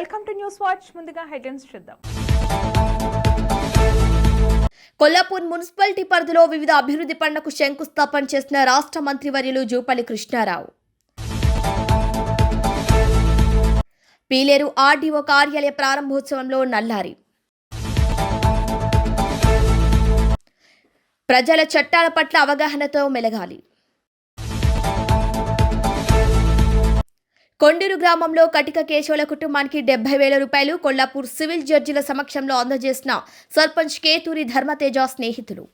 Welcome to news watch. ముందుగా headlines చూద్దాం. Kollapur municipality పరిధిలో వివిధ అభివృద్ధి పనులకు శంకుస్థాపన చేసిన రాష్ట్ర మంత్రివర్యులు జూపల్లి కృష్ణారావు. పీలేరు ఆర్డీఓ కార్యాలయ ప్రారంభోత్సవంలో నల్లారి. ప్రజల చట్టాల పట్ల అవగాహనతో మెలగాలి. కొండూరు గ్రామంలో కటిక కేశవుల కుటుంబానికి డెబ్బై వేల రూపాయలు కొల్లాపూర్ సివిల్ జడ్జిల సమక్షంలో అందజేసిన సర్పంచ్ కేతూరి ధర్మతేజ స్నేహితులు.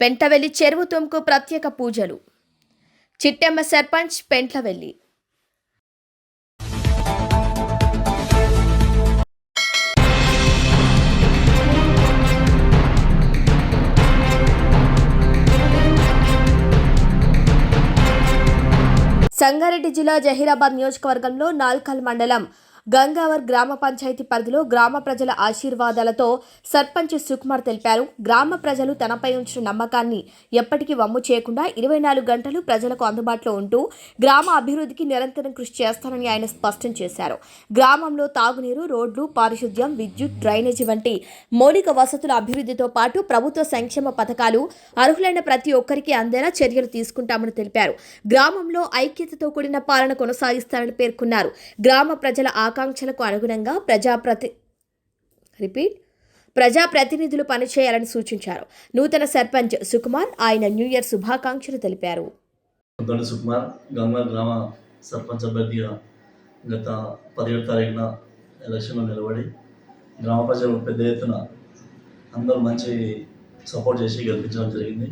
పెంటవెల్లి చెరువు తుమ్కు ప్రత్యేక పూజలు. చిట్టెమ్మ సర్పంచ్ పెంట్లవెల్లి. సంగారెడ్డి జిల్లా జహీరాబాద్ నియోజకవర్గంలో నాల్కల్ మండలం గంగావర్ గ్రామ పంచాయతీ పరిధిలో గ్రామ ప్రజల ఆశీర్వాదాలతో సర్పంచ్ సుకుమార్ తెలిపారు. గ్రామ ప్రజలు తనపై ఉంచిన నమ్మకాన్ని ఎప్పటికీ వమ్ము చేయకుండా ఇరవై నాలుగు గంటలు ప్రజలకు అందుబాటులో ఉంటూ గ్రామ అభివృద్ధికి నిరంతరం కృషి చేస్తానని ఆయన స్పష్టం చేశారు. గ్రామంలో తాగునీరు రోడ్లు పారిశుద్ధ్యం విద్యుత్ డ్రైనేజీ వంటి మౌలిక వసతుల అభివృద్ధితో పాటు ప్రభుత్వ సంక్షేమ పథకాలు అర్హులైన ప్రతి ఒక్కరికి అందేలా చర్యలు తీసుకుంటామని తెలిపారు. గ్రామంలో ఐక్యతతో కూడిన పాలన కొనసాగిస్తారని పేర్కొన్నారు. గ్రామ ప్రజల ఆకాంక్షలకు అనుగుణంగా ప్రజాప్రతి రిపీట్ ప్రజాప్రతినిధులు పనిచేయాలని సూచించారు. నూతన సర్పంచ్ సుకుమార్ ఆయన న్యూ ఇయర్ శుభాకాంక్షలు తెలిపారు. సుకుమార్ గంగా గ్రామ సర్పంచ్ అభ్యర్థిగా గత పదిహేడు తారీఖున ఎలక్షన్లో నిలబడి గ్రామ ప్రజలు పెద్ద ఎత్తున అందరూ మంచి సపోర్ట్ చేసి గెలిపించడం జరిగింది.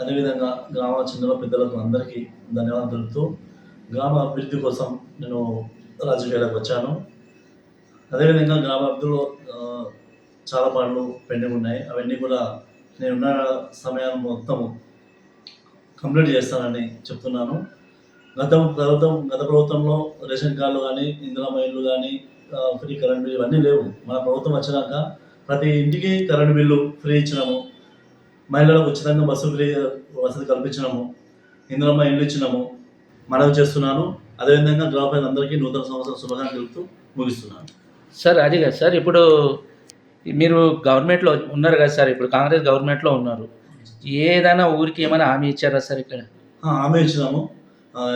అదేవిధంగా గ్రామ చిన్న పెద్దలకు అందరికీ ధన్యవాదాలు తెలుపుతూ గ్రామ అభివృద్ధి కోసం నేను రాజకీయాలకు వచ్చాను అదేవిధంగా గ్రామ అభివృద్ధిలో చాలా పనులు పెండింగ్ ఉన్నాయి. అవన్నీ కూడా నేనున్న సమయం మొత్తము కంప్లీట్ చేస్తానని చెప్తున్నాను. గత ప్రభుత్వం గత ప్రభుత్వంలో రేషన్ కార్డులు కానీ ఇందిరా మైళ్ళు కానీ ఫ్రీ కరెంట్ బిల్లు ఇవన్నీ లేవు. మన ప్రభుత్వం వచ్చినాక ప్రతి ఇంటికి కరెంట్ బిల్లు ఫ్రీ ఇచ్చినాము. మహిళలకు ఉచితంగా బస్సు ఫ్రీ వసతి కల్పించినాము. ఇందిరమ్మ ఇల్లు ఇచ్చినాము. మనవి చేస్తున్నాను. అదేవిధంగా గ్రామ ప్రజలందరికీ నూతన సంవత్సరం శుభాకాంక్షలు తెలుపుతూ ముగిస్తున్నాను. సార్ అది కాదు సార్ ఇప్పుడు మీరు గవర్నమెంట్లో ఉన్నారు కదా సార్ ఇప్పుడు కాంగ్రెస్ గవర్నమెంట్లో ఉన్నారు. ఏదైనా ఊరికి ఏమైనా హామీ ఇచ్చారా సార్ ఇక్కడ? హామీ ఇచ్చినాము.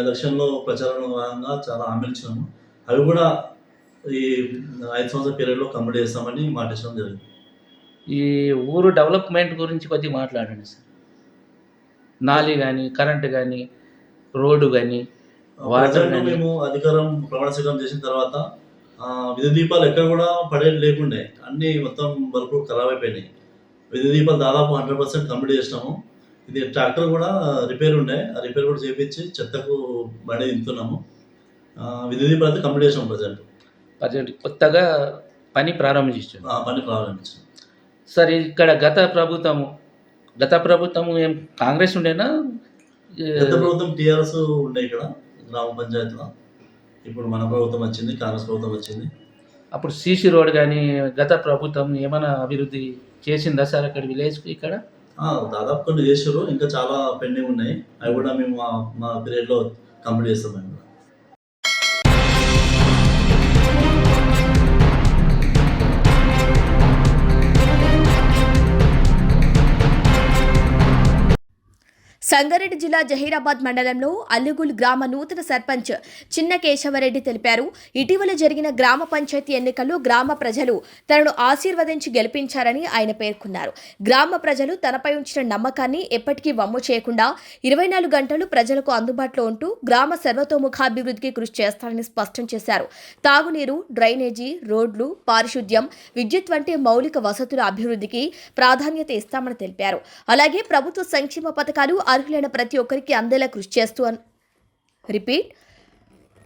ఎలక్షన్లో ప్రచారంలో భాగంగా చాలా హామీలు ఇచ్చినాము. అవి కూడా ఈ ఐదు సంవత్సరాల పీరియడ్లో కంప్లీట్ చేస్తామని మాట ఇచ్చడం జరిగింది. ఈ ఊరు డెవలప్మెంట్ గురించి కొద్దిగా మాట్లాడండి సార్. నాలి కానీ కరెంటు కానీ రోడ్డు కానీ మేము అధికారం ప్రమాణ స్వీకారం చేసిన తర్వాత విద్యుత్ దీపాలు ఎక్కడ కూడా పడేది లేకుండే. అన్నీ మొత్తం బల్బులు ఖరాబ్ అయిపోయినాయి. విద్యుత్ దీపాలు దాదాపు హండ్రెడ్ పర్సెంట్ కంప్లీట్ చేసినాము. ఇది ట్రాక్టర్ కూడా రిపేర్ ఉండే. ఆ రిపేర్ కూడా చేపించి చెత్తకు బండి దింపుతున్నాము. విద్యుత్ దీపాలు అయితే కంప్లీట్ చేసినాము ప్రజెంట్. ప్రజెంట్ కొత్తగా పని ప్రారంభించారు. ఆ పని ప్రారంభించాము సార్ ఇక్కడ గత ప్రభుత్వము గత ప్రభుత్వము ఏం కాంగ్రెస్ ఉండేనా? గత ప్రభుత్వం టీఆర్ఎస్ ఉండే ఇక్కడ. గ్రామ పంచాయతీలో. ఇప్పుడు మన ప్రభుత్వం వచ్చింది కాంగ్రెస్ ప్రభుత్వం వచ్చింది. అప్పుడు సీసీ రోడ్ కానీ గత ప్రభుత్వం ఏమైనా అభివృద్ధి చేసిందా సార్ అక్కడ విలేజ్కి ఇక్కడ? దాదాపు కొన్ని చేసారు ఇంకా చాలా పెండింగ్ ఉన్నాయి. అవి కూడా మేము మా మా పీరియడ్లో కంప్లీట్ చేస్తాం మేము. సంగారెడ్డి జిల్లా జహీరాబాద్ మండలంలో అల్లుగుల్ గ్రామ నూతన సర్పంచ్ చిన్న కేశవరెడ్డి తెలిపారు. ఇటీవల జరిగిన గ్రామ పంచాయతీ ఎన్నికల్లో గ్రామ ప్రజలు తనను ఆశీర్వదించి గెలిపించారని ఆయన పేర్కొన్నారు. గ్రామ ప్రజలు తనపై ఉంచిన నమ్మకాన్ని ఎప్పటికీ వమ్ము చేయకుండా ఇరవై నాలుగు గంటలు ప్రజలకు అందుబాటులో ఉంటూ గ్రామ సర్వతోముఖాభివృద్ధికి కృషి చేస్తారని స్పష్టం చేశారు. తాగునీరు డ్రైనేజీ రోడ్లు పారిశుద్ధ్యం విద్యుత్ వంటి మౌలిక వసతుల అభివృద్ధికి ప్రాధాన్యత ఇస్తామని తెలిపారు. అలాగే ప్రభుత్వ సంక్షేమ పథకాలు అర్హులైన ప్రతి ఒక్కరికి అందేలా కృషి చేస్తూ రిపీట్.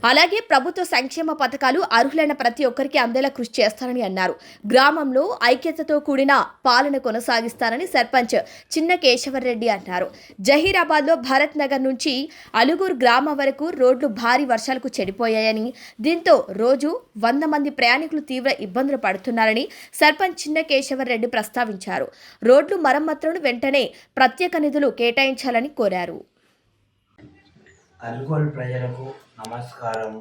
అలాగే ప్రభుత్వ సంక్షేమ పథకాలు అర్హులైన ప్రతి ఒక్కరికి అందేలా కృషి చేస్తారని అన్నారు. గ్రామంలో ఐక్యతతో కూడిన పాలన కొనసాగిస్తారని సర్పంచ్ చిన్న కేశవరెడ్డి అన్నారు. జహీరాబాద్లో భరత్ నగర్ నుంచి అలుగూరు గ్రామం వరకు రోడ్లు భారీ వర్షాలకు చెడిపోయాయని దీంతో రోజు వంద మంది ప్రయాణికులు తీవ్ర ఇబ్బందులు పడుతున్నారని సర్పంచ్ చిన్న కేశవరెడ్డి ప్రస్తావించారు. రోడ్లు మరమ్మతులను వెంటనే ప్రత్యేక నిధులు కేటాయించాలని కోరారు. అల్గోల్ ప్రజలకు నమస్కారము.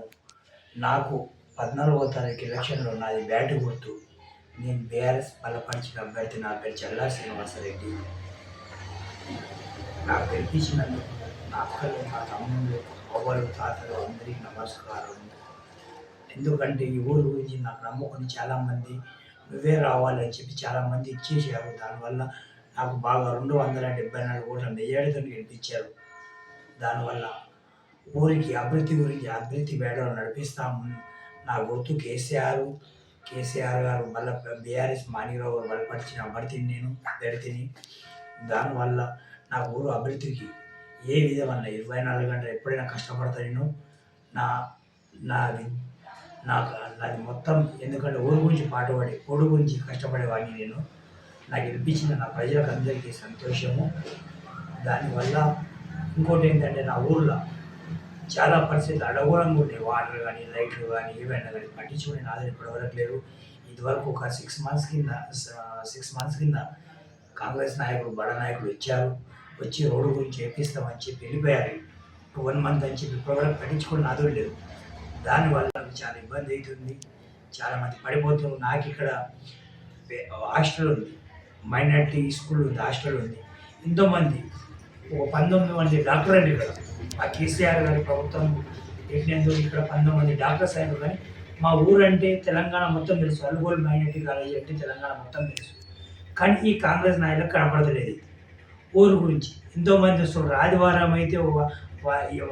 నాకు పద్నాలుగో తారీఖు ఎలక్షన్లో నాది బ్యాట్ గుర్తు. నేను బీఆర్ఎస్ బలపరిచిన అభ్యర్థి నా పేరు చల్లా శ్రీనివాసరెడ్డి. నాకు గెలిపించినందుకు నా అక్కలు నా తమ్ముళ్ళు అవ్వలు తాతలు అందరికీ నమస్కారం ఎందుకంటే ఈ ఊరు గురించి నాకు నమ్ముకుని చాలామంది నువ్వే రావాలని చెప్పి చాలామంది ఇచ్చేసారు దానివల్ల నాకు బాగా రెండు వందల డెబ్బై నాలుగు ఓట్ల మెజారిటీతో గెలిపించారు. దానివల్ల ఊరికి అభివృద్ధి గురించి అభివృద్ధి వేడలు నడిపిస్తాము. నా గుర్తు కేసీఆర్ కేసీఆర్ గారు మళ్ళీ బీఆర్ఎస్ మాణిరావు గారు బలపరిచిన అభ్యర్థిని నేను అభ్యర్థిని దానివల్ల నా ఊరు అభివృద్ధికి ఏ విధమైన ఇరవై నాలుగు గంటలు ఎప్పుడైనా కష్టపడతా నేను. నా నా నాకు నాది మొత్తం ఎందుకంటే ఊరు గురించి పాటుపడి ఊరు గురించి కష్టపడేవాడిని నేను. నాకు గెలిపించిన నా ప్రజలకు అందరికీ సంతోషము. దానివల్ల ఇంకోటి ఏంటంటే నా ఊర్లో చాలా పరిస్థితులు అడగూడంగా ఉండే వాటర్ కానీ లైట్లు కానీ ఏవైనా కానీ పట్టించుకునే నాదని ఇప్పటివరకు లేరు. ఇదివరకు ఒక సిక్స్ మంత్స్ కింద సిక్స్ మంత్స్ కింద కాంగ్రెస్ నాయకులు బడ నాయకులు ఇచ్చారు వచ్చి రోడ్డు గురించి చేపిస్తామని చెప్పి వెళ్ళిపోయారు. వన్ మంత్ అని చెప్పి ఇప్పటివరకు పట్టించుకుని నాదులు లేరు. దానివల్ల చాలా ఇబ్బంది అవుతుంది. చాలామంది పడిపోతున్నారు నాకు ఇక్కడ హాస్టల్ ఉంది. మైనార్టీ స్కూల్ ఉంది హాస్టల్ ఉంది. ఎంతోమంది ఒక పంతొమ్మిది మంది డాక్టర్ అండి ఇక్కడ. ఆ కేసీఆర్ గారి ప్రభుత్వం పెట్టినందుకు ఇక్కడ పంతొమ్మిది మంది డాక్టర్స్ అయినారు కానీ మా ఊరు అంటే తెలంగాణ మొత్తం తెలుసు. అల్గోల్ మైనార్టీ కాలేజీ అంటే తెలంగాణ మొత్తం తెలుసు. కానీ ఈ కాంగ్రెస్ నాయకులకు కనపడతలేదు. ఊరు గురించి ఎంతోమంది వస్తున్నారు. ఆదివారం అయితే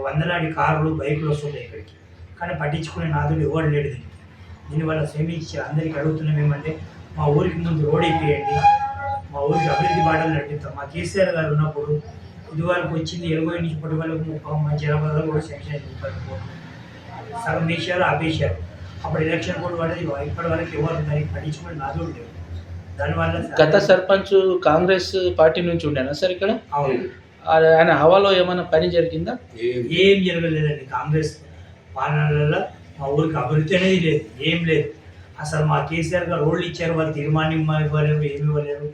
వందలాడి కార్లు బైకులు వస్తుంటాయి ఇక్కడికి. కానీ పట్టించుకునే నాదుడు ఎవరు లేడు దీనికి. దీనివల్ల శ్రమించి అందరికీ అడుగుతున్నాం ఏమంటే మా ఊరికి ముందు రోడ్ ఇప్పియండి మా ఊరికి అభివృద్ధి బాటలు నడిపిస్తాం. మా కేసీఆర్ గారు ఉన్నప్పుడు ఇదివరకు వచ్చింది ఎలుగోయి నుంచి ఇప్పటి వరకు ముప్పై ఇరవై వరకు కూడా సెక్షన్ సగం వేసారు ఆపేశారు. అప్పుడు ఎలక్షన్ కూడా పడేది ఇప్పటి వరకు ఎవరు దానికి పట్టించుకుని నాదుడు లేవు దానివల్ల గత సర్పంచ్ కాంగ్రెస్ పార్టీ నుంచి ఉండేనా సార్ ఇక్కడ? అవును. ఆయన హవాలో ఏమైనా పని జరిగిందా? ఏం జరగలేదండి కాంగ్రెస్ పాలనలలో మా ఊరికి అభివృద్ధి అనేది లేదు ఏం లేదు. అసలు మా కేసీఆర్ గారు రోడ్లు ఇచ్చారు వాళ్ళు తీర్మానం ఇవ్వలేరు ఏమి ఇవ్వలేరు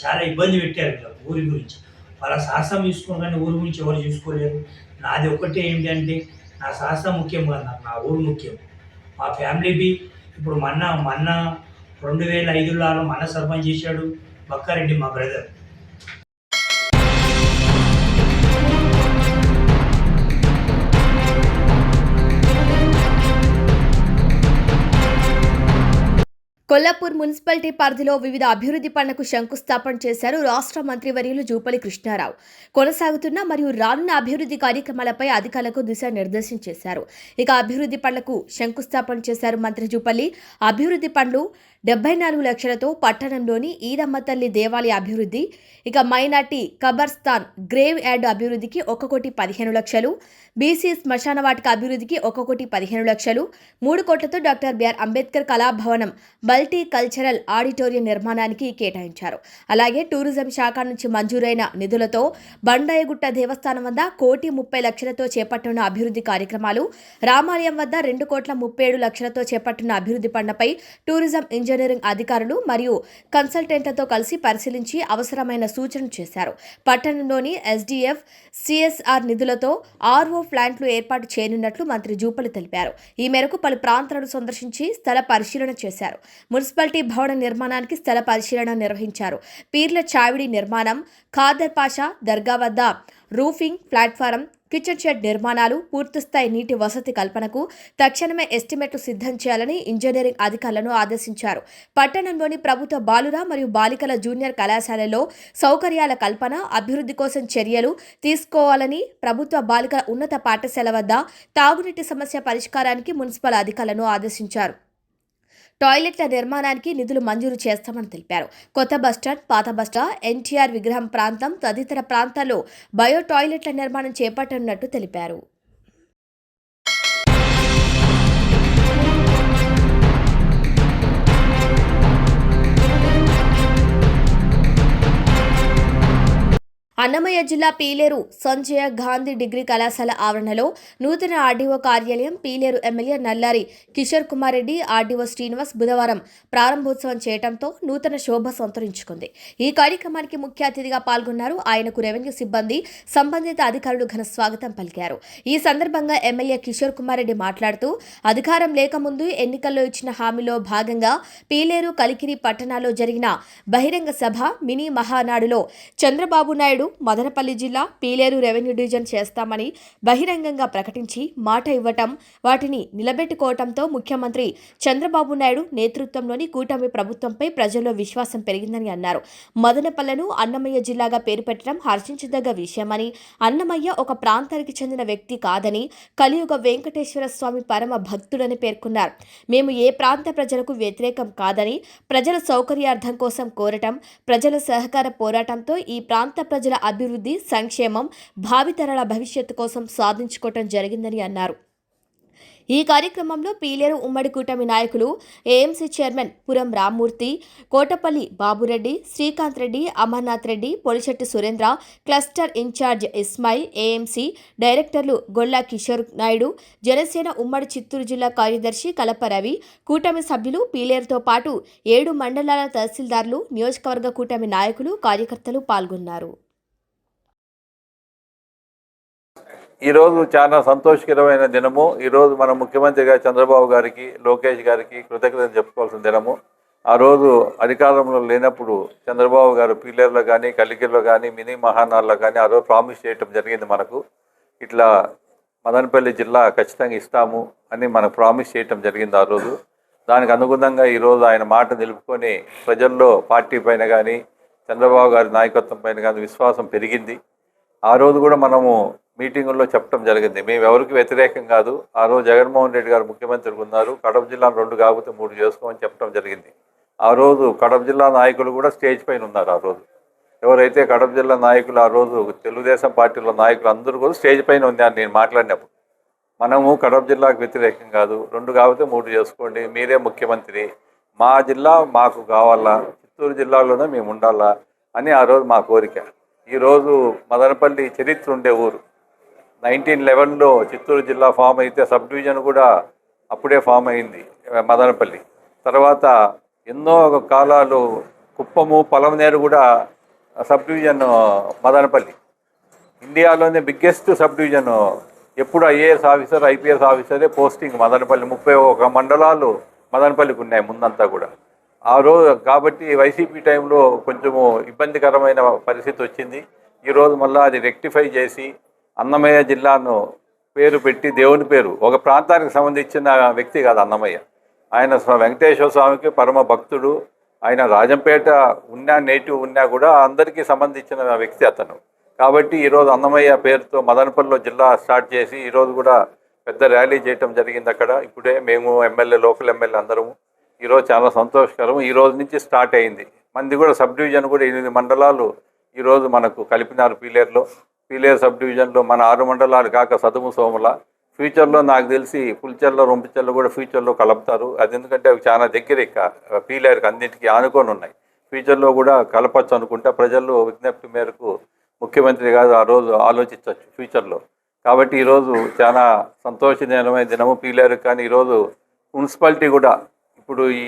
చాలా ఇబ్బంది పెట్టారు ఊరి గురించి. వాళ్ళ శాస్త్రం చూసుకుని కానీ ఊరు గురించి ఎవరు చూసుకోలేరు. నాది ఒక్కటే ఏంటంటే నా శాస్త్రం ముఖ్యం కాదు నా ఊరు ముఖ్యం. మా ఫ్యామిలీ బి ఇప్పుడు మన్న మన్న రెండు వేల ఐదులో మన సర్పంచ్ చేశాడు బక్కారెడ్డి మా బ్రదర్. కొల్లాపూర్ మున్సిపాలిటీ పరిధిలో వివిధ అభివృద్ధి పనులకు శంకుస్థాపన చేశారు రాష్ట్ర మంత్రివర్యులు జూపల్లి కృష్ణారావు. కొనసాగుతున్న మరియు రానున్న అభివృద్ధి కార్యక్రమాలపై అధికారులకు దిశానిర్దేశం చేశారు. ఇక అభివృద్ధి పనులకు శంకుస్థాపన చేశారు మంత్రి జూపల్లి. అభివృద్ధి పనులు డెబ్బై నాలుగు లక్షలతో పట్టణంలోని ఈదమ్మ తల్లి దేవాలయ అభివృద్ధి ఇక మైనార్టీ కబర్స్థాన్ గ్రేవ్ యార్డ్ అభివృద్ధికి ఒక కోటి పదిహేను లక్షలు బీసీ శ్మశాన వాటిక అభివృద్ధికి ఒక కోటి పదిహేను లక్షలు మూడు కోట్లతో డాక్టర్ బిఆర్ అంబేద్కర్ కళాభవనం మల్టీ కల్చరల్ ఆడిటోరియం నిర్మాణానికి కేటాయించారు. అలాగే టూరిజం శాఖ నుంచి మంజూరైన నిధులతో బండాయగుట్ట దేవస్థానం వద్ద కోటి ముప్పై లక్షలతో చేపట్టిన అభివృద్ధి కార్యక్రమాలు రామాలయం వద్ద రెండు కోట్ల ముప్పై ఏడు లక్షలతో చేపట్టిన అభివృద్ధి పనులపై టూరిజం ఇంజనీరింగ్ అధికారులు మరియు కన్సల్టెంట్లతో కలిసి పరిశీలించి అవసరమైన సూచనలు చేశారు. పట్టణంలోని ఎస్డీఎఫ్ సిఎస్ఆర్ నిధులతో ఆర్ఓ ప్లాంట్లు ఏర్పాటు చేయనున్నట్లు మంత్రి జూపల్లి తెలిపారు. ఈ మేరకు పలు ప్రాంతాలను సందర్శించి స్థల పరిశీలన చేశారు. మున్సిపాలిటీ భవన నిర్మాణానికి స్థల పరిశీలన నిర్వహించారు. పీర్ల చావిడి నిర్మాణం ఖాదర్ పాషా దర్గా వద్ద రూఫింగ్ ప్లాట్ఫారం కిచెన్ షెడ్ నిర్మాణాలు పూర్తిస్థాయి నీటి వసతి కల్పనకు తక్షణమే ఎస్టిమేట్లు సిద్ధం చేయాలని ఇంజనీరింగ్ అధికారులను ఆదేశించారు. పట్టణంలోని ప్రభుత్వ బాలుర మరియు బాలికల జూనియర్ కళాశాలలో సౌకర్యాల కల్పన అభివృద్ధి కోసం చర్యలు తీసుకోవాలని ప్రభుత్వ బాలికల ఉన్నత పాఠశాల వద్ద తాగునీటి సమస్య పరిష్కారానికి మున్సిపల్ అధికారులను ఆదేశించారు. టాయిలెట్ల నిర్మాణానికి నిధులు మంజూరు చేస్తామని తెలిపారు. కొత్త బస్టాండ్ పాత బస్టాండ్ ఎన్టీఆర్ విగ్రహం ప్రాంతం తదితర ప్రాంతాల్లో బయో టాయిలెట్ల నిర్మాణం చేపట్టనున్నట్టు తెలిపారు. అన్నమయ్య జిల్లా పీలేరు సంజయ గాంధీ డిగ్రీ కళాశాల ఆవరణలో నూతన ఆర్డీఓ కార్యాలయం పీలేరు ఎమ్మెల్యే నల్లారి కిషోర్ కుమార్ రెడ్డి ఆర్డీఓ శ్రీనివాస్ బుధవారం ప్రారంభోత్సవం చేయడంతో నూతన శోభ సంతరించుకుంది. ఈ కార్యక్రమానికి ముఖ్య అతిథిగా పాల్గొన్నారు ఆయనకు రెవెన్యూ సిబ్బంది సంబంధిత అధికారులు ఘన స్వాగతం పలికారు. ఈ సందర్భంగా ఎమ్మెల్యే కిషోర్ కుమార్ రెడ్డి మాట్లాడుతూ అధికారం లేకముందు ఎన్నికల్లో ఇచ్చిన హామీలో భాగంగా పీలేరు కలికిరి పట్టణాల్లో జరిగిన బహిరంగ సభ మినీ మహానాడులో చంద్రబాబు నాయుడు మదనపల్లి జిల్లా పీలేరు రెవెన్యూ డివిజన్ చేస్తామని బహిరంగంగా ప్రకటించి మాట ఇవ్వటం వాటిని నిలబెట్టుకోవటంతో ముఖ్యమంత్రి చంద్రబాబు నాయుడు నేతృత్వంలోని కూటమి ప్రభుత్వంపై ప్రజల్లో విశ్వాసం పెరిగిందని అన్నారు. మదనపల్లెను అన్నమయ్య జిల్లాగా పేరు పెట్టడం హర్షించదగ్గ విషయమని అన్నమయ్య ఒక ప్రాంతానికి చెందిన వ్యక్తి కాదని కలియుగ వెంకటేశ్వర స్వామి పరమ భక్తుడని పేర్కొన్నారు. మేము ఏ ప్రాంత ప్రజలకు వ్యతిరేకం కాదని ప్రజల సౌకర్యార్థం కోసం కోరటం ప్రజల సహకార పోరాటంతో ఈ ప్రాంత ప్రజల అభివృద్ధి సంక్షేమం భావితరాల భవిష్యత్తు కోసం సాధించుకోవటం జరిగిందని అన్నారు. ఈ కార్యక్రమంలో పీలేరు ఉమ్మడి కూటమి నాయకులు AMC chairman Puram Rammurthy Kotapalli Babureddy Srikanth Reddy Amarnath Reddy Polisetti Surendra cluster incharge ఇస్మాయి AMC డైరెక్టర్లు గొల్లా కిషోర్ నాయుడు జనసేన ఉమ్మడి చిత్తూరు జిల్లా కార్యదర్శి కలప రవి కూటమి సభ్యులు పీలేరుతో పాటు ఏడు మండలాల తహసీల్దారులు నియోజకవర్గ కూటమి నాయకులు కార్యకర్తలు పాల్గొన్నారు. ఈరోజు చాలా సంతోషకరమైన దినము. ఈరోజు మన ముఖ్యమంత్రి గారు చంద్రబాబు గారికి లోకేష్ గారికి కృతజ్ఞతలు చెప్పుకోవాల్సిన దినము. ఆ రోజు అధికారంలో లేనప్పుడు చంద్రబాబు గారు పీలేరులో కానీ కలిగిరిలో కానీ మినీ మహానాల్లో కానీ ఆ రోజు ప్రామిస్ చేయటం జరిగింది మనకు. ఇట్లా మదనపల్లి జిల్లా ఖచ్చితంగా ఇస్తాము అని మనకు ప్రామిస్ చేయటం జరిగింది ఆ రోజు. దానికి అనుగుణంగా ఈరోజు ఆయన మాట నిలుపుకొని ప్రజల్లో పార్టీ పైన కానీ చంద్రబాబు గారి నాయకత్వం పైన కానీ విశ్వాసం పెరిగింది. ఆ రోజు కూడా మనము మీటింగుల్లో చెప్పడం జరిగింది. మేము ఎవరికి వ్యతిరేకం కాదు. ఆ రోజు జగన్మోహన్ రెడ్డి గారు ముఖ్యమంత్రి ఉన్నారు. కడప జిల్లాను రెండు కాకపోతే మూడు చేసుకోమని చెప్పడం జరిగింది. ఆ రోజు కడప జిల్లా నాయకులు కూడా స్టేజ్ పైన ఉన్నారు ఆ రోజు. ఎవరైతే కడప జిల్లా నాయకులు ఆ రోజు తెలుగుదేశం పార్టీలో నాయకులు అందరూ కూడా స్టేజ్ పైన ఉన్నారు నేను మాట్లాడినప్పుడు. మనము కడప జిల్లాకు వ్యతిరేకం కాదు. రెండు కాకపోతే మూడు చేసుకోండి. మీరే ముఖ్యమంత్రి. మా జిల్లా మాకు కావాలా? చిత్తూరు జిల్లాలోనే మేము ఉండాలా? అని ఆ రోజు మా కోరిక. ఈరోజు మదనపల్లి చరిత్ర ఉండే ఊరు. నైన్టీన్ లెవెన్లో చిత్తూరు జిల్లా ఫామ్ అయితే సబ్ డివిజన్ కూడా అప్పుడే ఫామ్ అయింది మదనపల్లి. తర్వాత ఎన్నో కాలాలు కుప్పము పొలంనేరు కూడా సబ్ డివిజన్ మదనపల్లి. ఇండియాలోనే బిగ్గెస్ట్ సబ్ డివిజన్ ఎప్పుడు ఐఏఎస్ ఆఫీసర్ ఐపీఎస్ ఆఫీసరే పోస్టింగ్ మదనపల్లి. ముప్పై ఒక మండలాలు మదనపల్లికి ఉన్నాయి ముందంతా కూడా. ఆ రోజు కాబట్టి వైసీపీ టైంలో కొంచెము ఇబ్బందికరమైన పరిస్థితి వచ్చింది. ఈరోజు మళ్ళీ అది రెక్టిఫై చేసి అన్నమయ్య జిల్లాను పేరు పెట్టి దేవుని పేరు. ఒక ప్రాంతానికి సంబంధించిన వ్యక్తి కాదు అన్నమయ్య. ఆయన వెంకటేశ్వర స్వామికి పరమ భక్తుడు. ఆయన రాజంపేట ఉన్నా నేటివ్ ఉన్నా కూడా అందరికీ సంబంధించిన వ్యక్తి అతను. కాబట్టి ఈరోజు అన్నమయ్య పేరుతో మదనపల్లిలో జిల్లా స్టార్ట్ చేసి ఈరోజు కూడా పెద్ద ర్యాలీ చేయటం జరిగింది అక్కడ. ఇప్పుడే మేము ఎమ్మెల్యే లోకల్ ఎమ్మెల్యే అందరము. ఈరోజు చాలా సంతోషకరం. ఈ రోజు నుంచి స్టార్ట్ అయింది. మంది కూడా సబ్ డివిజన్ కూడా ఎనిమిది మండలాలు ఈరోజు మనకు కలిపినారు పీలేరులో. పీలేరు సబ్ డివిజన్లో మన ఆరు మండలాలు కాక సదుము సోముల. ఫ్యూచర్లో నాకు తెలిసి పుల్చర్లో రొంపిచర్లో కూడా ఫ్యూచర్లో కలుపుతారు. అది ఎందుకంటే అవి చాలా దగ్గర ఇక పీలేరుకి అన్నింటికీ ఆనుకొని ఉన్నాయి. ఫ్యూచర్లో కూడా కలపచ్చు అనుకుంటే. ప్రజల్లో విజ్ఞప్తి మేరకు ముఖ్యమంత్రి గారు ఆ రోజు ఆలోచించవచ్చు ఫ్యూచర్లో. కాబట్టి ఈరోజు చాలా సంతోషజనమైన దినము పీలేరు కానీ ఈరోజు మున్సిపాలిటీ కూడా ఇప్పుడు ఈ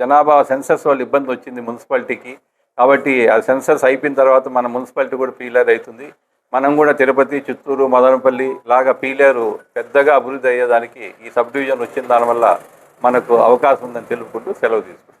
జనాభా సెన్సస్ వల్ల ఇబ్బంది వచ్చింది మున్సిపాలిటీకి. కాబట్టి ఆ సెన్సస్ అయిపోయిన తర్వాత మన మున్సిపాలిటీ కూడా పీలేరు అవుతుంది. మనం కూడా తిరుపతి చిత్తూరు మదనపల్లి లాగా పీలేరు పెద్దగా అభివృద్ధి అయ్యేదానికి ఈ సబ్ డివిజన్ వచ్చిన దానివల్ల మనకు అవకాశం ఉందని తెలుపుకుంటూ సెలవు తీసుకుంటాం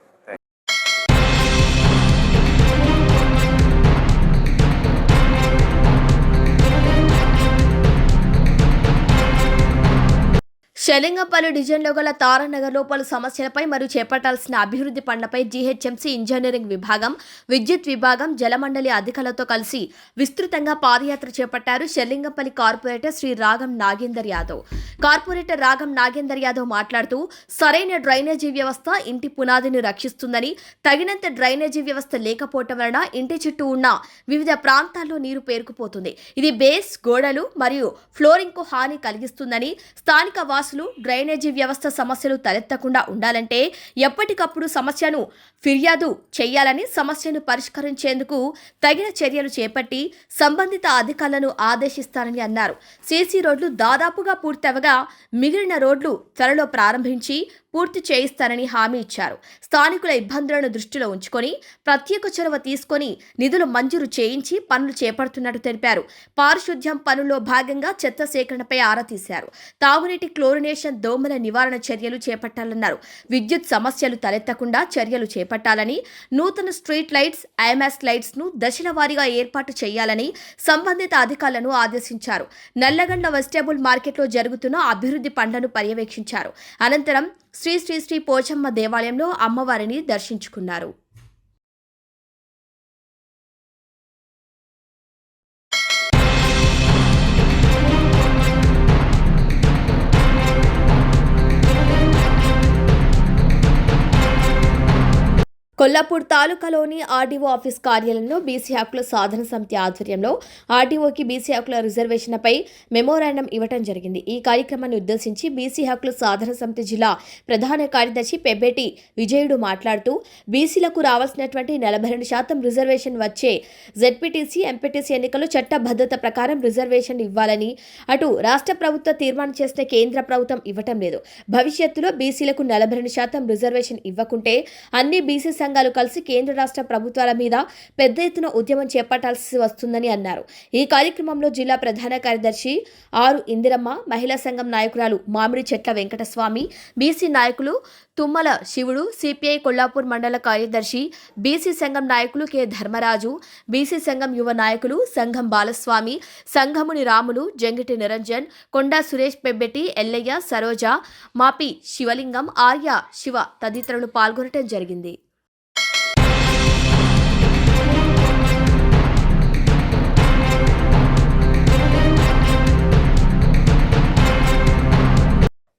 షెలింగపల్లి డివిజన్లో గల తారానగర్లో పలు సమస్యలపై మరియు చేపట్టాల్సిన అభివృద్ధి పనులపై జీహెచ్ఎంసీ ఇంజనీరింగ్ విభాగం విద్యుత్ విభాగం జలమండలి అధికారులతో కలిసి విస్తృతంగా పాదయాత్ర చేపట్టారు షెల్లింగపల్లి కార్పొరేటర్ శ్రీ రాగం నాగేందర్ యాదవ్. కార్పొరేటర్ రాగం నాగేందర్ యాదవ్ మాట్లాడుతూ సరైన డ్రైనేజీ వ్యవస్థ ఇంటి పునాదిని రక్షిస్తుందని తగినంత డ్రైనేజీ వ్యవస్థ లేకపోవటం వలన ఇంటి చుట్టూ ఉన్న వివిధ ప్రాంతాల్లో నీరు పేరుకుపోతుంది. ఇది బేస్ గోడలు మరియు ఫ్లోరింగ్కు హాని కలిగిస్తుందని స్థానిక వాసులు సమస్యలు డ్రైనేజీ వ్యవస్థ సమస్యలు తలెత్తకుండా ఉండాలంటే ఎప్పటికప్పుడు సమస్యను ఫిర్యాదు చేయాలని సమస్యను పరిష్కరించేందుకు తగిన చర్యలు చేపట్టి సంబంధిత అధికారులను ఆదేశిస్తారని అన్నారు. సీసీ రోడ్లు దాదాపుగా పూర్తవగా మిగిలిన రోడ్లు త్వరలో ప్రారంభించి పూర్తి చేయిస్తారని హామీ ఇచ్చారు. స్థానికుల ఇబ్బందులను దృష్టిలో ఉంచుకొని ప్రత్యేక చొరవ తీసుకొని నిధులు మంజూరు చేయించి పనులు చేపడుతున్నట్టు తెలిపారు. పారిశుద్ధ్యం పనుల్లో భాగంగా చెత్త సేకరణపై ఆరా తీశారు. తాగునీటి క్లోరినేషన్ దోమల నివారణ చర్యలు చేపట్టాలన్నారు. విద్యుత్ సమస్యలు తలెత్తకుండా చర్యలు చేపట్టాలని నూతన స్ట్రీట్ లైట్స్ ఐఎంఎస్ లైట్స్ను దశల వారీగా ఏర్పాటు చేయాలని సంబంధిత అధికారులను ఆదేశించారు. నల్లగండ వెజిటేబుల్ మార్కెట్లో జరుగుతున్న అభివృద్ధి పనులను పర్యవేక్షించారు. అనంతరం శ్రీ శ్రీ శ్రీ పోచమ్మ దేవాలయంలో అమ్మవారిని దర్శించుకున్నారు. కొల్లాపూర్ తాలూకాలోని ఆర్డీఓ ఆఫీస్ కార్యాలయంలో బీసీ హక్కుల సాధన సమితి ఆధ్వర్యంలో ఆర్డీఓకి బీసీ హక్కుల రిజర్వేషన్పై మెమోరాండం ఇవ్వడం జరిగింది. ఈ కార్యక్రమాన్ని ఉద్దేశించి బీసీ హక్కుల సాధన సమితి జిల్లా ప్రధాన కార్యదర్శి పెబ్బేటి విజయుడు మాట్లాడుతూ బీసీలకు రావాల్సినటువంటి నలభై రెండు శాతం రిజర్వేషన్ వచ్చే జెడ్పీటీసీ ఎంపీటీసీ ఎన్నికల్లో చట్టబద్ధత ప్రకారం రిజర్వేషన్ ఇవ్వాలని అటు రాష్ట్ర ప్రభుత్వం తీర్మానం చేసిన కేంద్ర ప్రభుత్వం ఇవ్వటం లేదు. భవిష్యత్తులో బీసీలకు నలభై రెండు శాతం రిజర్వేషన్ ఇవ్వకుంటే అన్ని బీసీ సంఘాలు కలిసి కేంద్ర రాష్ట్ర ప్రభుత్వాల మీద పెద్ద ఎత్తున ఉద్యమం చేపట్టాల్సి వస్తుందని అన్నారు. ఈ కార్యక్రమంలో జిల్లా ప్రధాన కార్యదర్శి ఆరు ఇందిరమ్మ మహిళా సంఘం నాయకురాలు మామిడి చెట్ల వెంకటస్వామి బీసీ నాయకులు తుమ్మల శివుడు సిపిఐ కొల్లాపూర్ మండల కార్యదర్శి బీసీ సంఘం నాయకులు కె. ధర్మరాజు బీసీ సంఘం యువ నాయకులు సంఘం బాలస్వామి సంఘముని రాములు జంగిటి నిరంజన్ కొండా సురేష్ పెబ్బెటి ఎల్లయ్య సరోజ మాపి శివలింగం ఆర్య శివ తదితరులు పాల్గొనడం జరిగింది.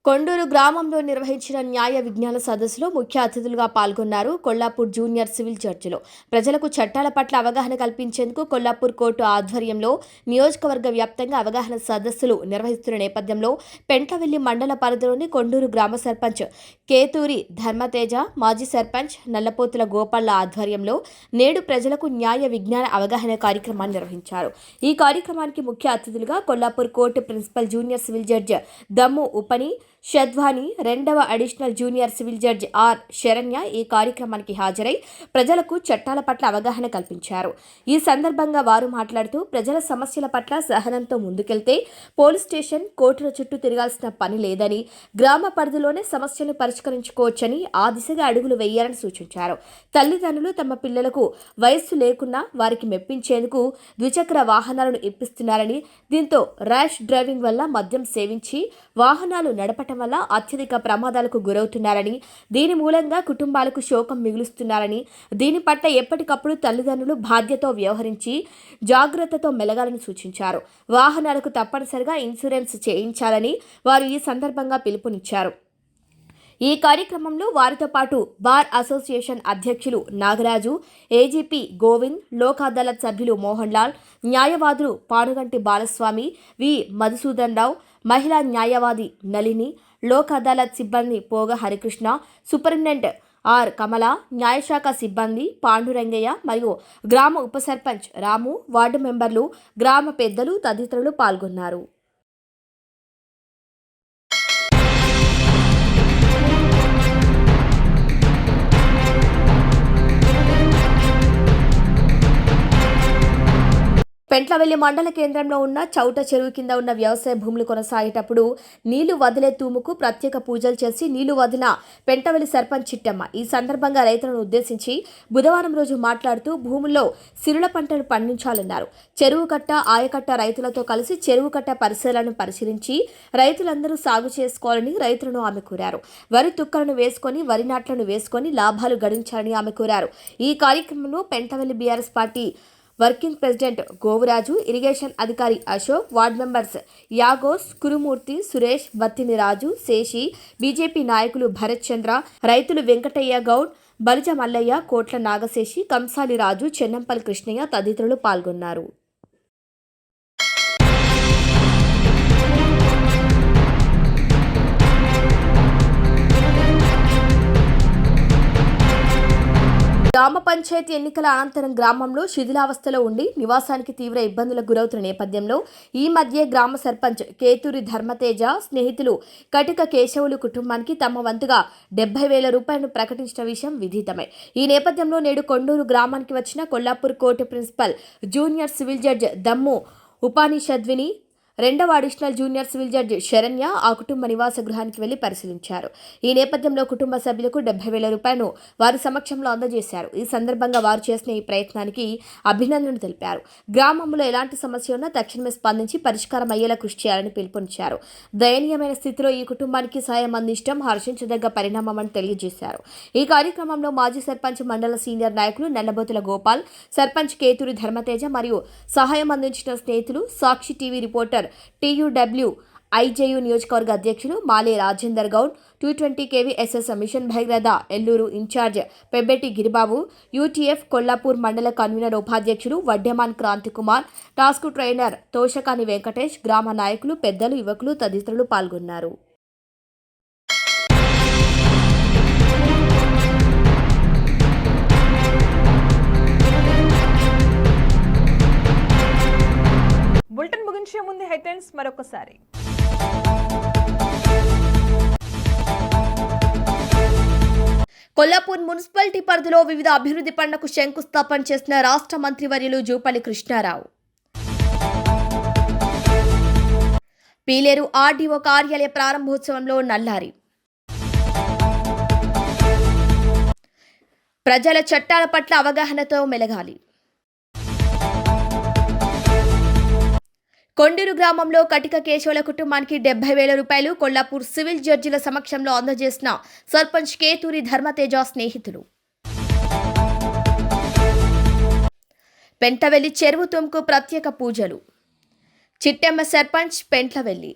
కొండూరు గ్రామంలో నిర్వహించిన న్యాయ విజ్ఞాన సదస్సులో ముఖ్య అతిథులుగా పాల్గొన్నారు కొల్లాపూర్ జూనియర్ సివిల్ చర్చిలో. ప్రజలకు చట్టాల పట్ల అవగాహన కల్పించేందుకు కొల్లాపూర్ కోర్టు ఆధ్వర్యంలో నియోజకవర్గ వ్యాప్తంగా అవగాహన సదస్సులు నిర్వహిస్తున్న నేపథ్యంలో పెంటవెల్లి మండల పరిధిలోని కొండూరు గ్రామ సర్పంచ్ కేతూరి ధర్మతేజ మాజీ సర్పంచ్ నల్లపోతుల గోపాళ్ళ ఆధ్వర్యంలో నేడు ప్రజలకు న్యాయ విజ్ఞాన అవగాహన కార్యక్రమాన్ని నిర్వహించారు. ఈ కార్యక్రమానికి ముఖ్య అతిథులుగా Kollapur court principal junior civil judge దమ్ము ఉపని షద్వాని రెండవ additional junior civil judge R. Saranya ఈ కార్యక్రమానికి హాజరై ప్రజలకు చట్టాల పట్ల అవగాహన కల్పించారు. ఈ సందర్భంగా వారు మాట్లాడుతూ ప్రజల సమస్యల పట్ల సహనంతో ముందుకెళ్తే పోలీస్ స్టేషన్ కోర్టుల చుట్టూ తిరగాల్సిన పని లేదని గ్రామ పరిధిలోనే సమస్యలను పరిష్కరించుకోవచ్చని ఆ దిశగా అడుగులు వేయాలని సూచించారు. తల్లిదండ్రులు తమ పిల్లలకు వయస్సు లేకున్నా వారికి మెప్పించేందుకు ద్విచక్ర వాహనాలను ఇప్పిస్తున్నారని దీంతో ర్యాష్ డ్రైవింగ్ వల్ల మద్యం సేవించి వాహనాలు నడపటం వల్ల అత్యధిక ప్రమాదాలకు గురవుతున్నారని దీని మూలంగా కుటుంబాలకు శోకం మిగులుస్తున్నారని దీని పట్ల ఎప్పటికప్పుడు తల్లిదండ్రులు బాధ్యతో వ్యవహరించి జాగ్రత్తతో మెలగాలని సూచించారు. వాహనాలకు తప్పనిసరిగా ఇన్సూరెన్స్ చేయించాలని వారు ఈ సందర్భంగా పిలుపునిచ్చారు. ఈ కార్యక్రమంలో వారితో పాటు బార్ అసోసియేషన్ అధ్యక్షులు నాగరాజు ఏజీపీ గోవింద్ లోక్ అదాలత్ సభ్యులు మోహన్ లాల్ న్యాయవాదులు పానుగంటి బాలస్వామి వి. మధుసూదన్ రావు మహిళా న్యాయవాది నళిని లోక్ అదాలత్ సిబ్బంది పోగ హరికృష్ణ సూపరింటెండెంట్ ఆర్ కమల న్యాయశాఖ సిబ్బంది పాండురంగయ్య మరియు గ్రామ ఉప సర్పంచ్ రాము వార్డు మెంబర్లు గ్రామ పెద్దలు తదితరులు పాల్గొన్నారు. పెంట్లవెల్లి మండల కేంద్రంలో ఉన్న చౌట చెరువు కింద ఉన్న వ్యవసాయ భూములు కొనసాగేటప్పుడు నీళ్ళు వదిలే తూముకు ప్రత్యేక పూజలు చేసి నీళ్ళు వదిలిన పెంటవెల్లి సర్పంచ్ చిట్టమ్మ. ఈ సందర్భంగా రైతులను ఉద్దేశించి బుధవారం రోజు మాట్లాడుతూ భూముల్లో సిరుల పంటను పండించాలన్నారు. చెరువు కట్ట ఆయకట్ట రైతులతో కలిసి చెరువు కట్ట పరిసరాలను పరిశీలించి రైతులందరూ సాగు చేసుకోవాలని రైతులను ఆమె కోరారు. వరి తుక్కలను వేసుకొని వరి నాట్లను వేసుకొని లాభాలు గడించాలని ఆమె కోరారు. ఈ కార్యక్రమంలో Pentavelli BRS party working president Govuraju irrigation అధికారి అశోక్ వార్డ్ మెంబర్స్ యాగోస్ కురుమూర్తి సురేష్ వత్తిని రాజు శేషి బీజేపీ నాయకులు భరత్ చంద్ర రైతులు వెంకటయ్య గౌడ్ బలిజ మల్లయ్య కోట్ల నాగశేషి కంసాలి రాజు చెన్నంపల్లి కృష్ణయ్య తదితరులు పాల్గొన్నారు. గ్రామ పంచాయతీ ఎన్నికల అనంతరం గ్రామంలో శిథిలావస్థలో ఉండి నివాసానికి తీవ్ర ఇబ్బందులకు గురవుతున్న నేపథ్యంలో ఈ మధ్య గ్రామ సర్పంచ్ కేతూరి ధర్మతేజ స్నేహితులు కటిక కేశవులు కుటుంబానికి తమ వంతుగా డెబ్బై వేల రూపాయలను ప్రకటించిన విషయం విదితమే. ఈ నేపథ్యంలో నేడు కొండూరు గ్రామానికి వచ్చిన Kollapur court principal junior civil judge దమ్ము ఉపానిషద్విని రెండవ additional junior civil judge Saranya ఆ కుటుంబ నివాస గృహానికి వెళ్ళి పరిశీలించారు. ఈ నేపథ్యంలో కుటుంబ సభ్యులకు డెబ్బై వేల రూపాయలను వారి సమక్షంలో అందజేశారు. ఈ సందర్భంగా వారు చేసిన ఈ ప్రయత్నానికి అభినందనలు తెలిపారు. గ్రామంలో ఎలాంటి సమస్య ఉన్నా తక్షణమే స్పందించి పరిష్కారం అయ్యేలా కృషి చేయాలని పిలుపునిచ్చారు. దయనీయమైన స్థితిలో ఈ కుటుంబానికి సాయం అందించడం హర్షించదగ్గ పరిణామమని తెలియజేశారు. ఈ కార్యక్రమంలో మాజీ సర్పంచ్ మండల సీనియర్ నాయకులు నల్లబోతుల గోపాల్ సర్పంచ్ కేతురి ధర్మతేజ మరియు సహాయం అందించిన స్నేహితులు Sakshi TV reporter TUW IJU నియోజకవర్గ అధ్యక్షులు Male Rajender Goud two twenty KV SS mission Bhagiratha Elluru incharge Pebbetti Giribabu UTF Kollapur మండల కన్వీనర్ ఉపాధ్యక్షులు వడ్డెమాన్ క్రాంతి కుమార్ టాస్క్ ట్రైనర్ తోషకాని వెంకటేష్ గ్రామ నాయకులు పెద్దలు యువకులు తదితరులు పాల్గొన్నారు. బులెటిన్ ముగించే ముందు హెడ్లైన్స్ మరొకసారి. కొల్లాపూర్ మున్సిపాలిటీ పరిధిలో వివిధ అభివృద్ధి పనులకు శంకుస్థాపన చేసిన రాష్ట్ర మంత్రివర్యులు జూపల్లి కృష్ణారావు. పీలేరు ఆర్డీఓ కార్యాలయ ప్రారంభోత్సవంలో నల్లారి. ప్రజల చట్టాల పట్ల అవగాహనతో మెలగాలి. కొండూరు గ్రామంలో కటిక కేశవుల కుటుంబానికి డెబ్బై వేల రూపాయలు కొల్లాపూర్ సివిల్ జడ్జిల సమక్షంలో అందజేసిన సర్పంచ్ కేతూరి ధర్మతేజ స్నేహితులు. పెంటవెల్లి చెరువు తుమ్కు ప్రత్యేక పూజలు. చిట్టెమ్మ సర్పంచ్ పెంట్లవెల్లి.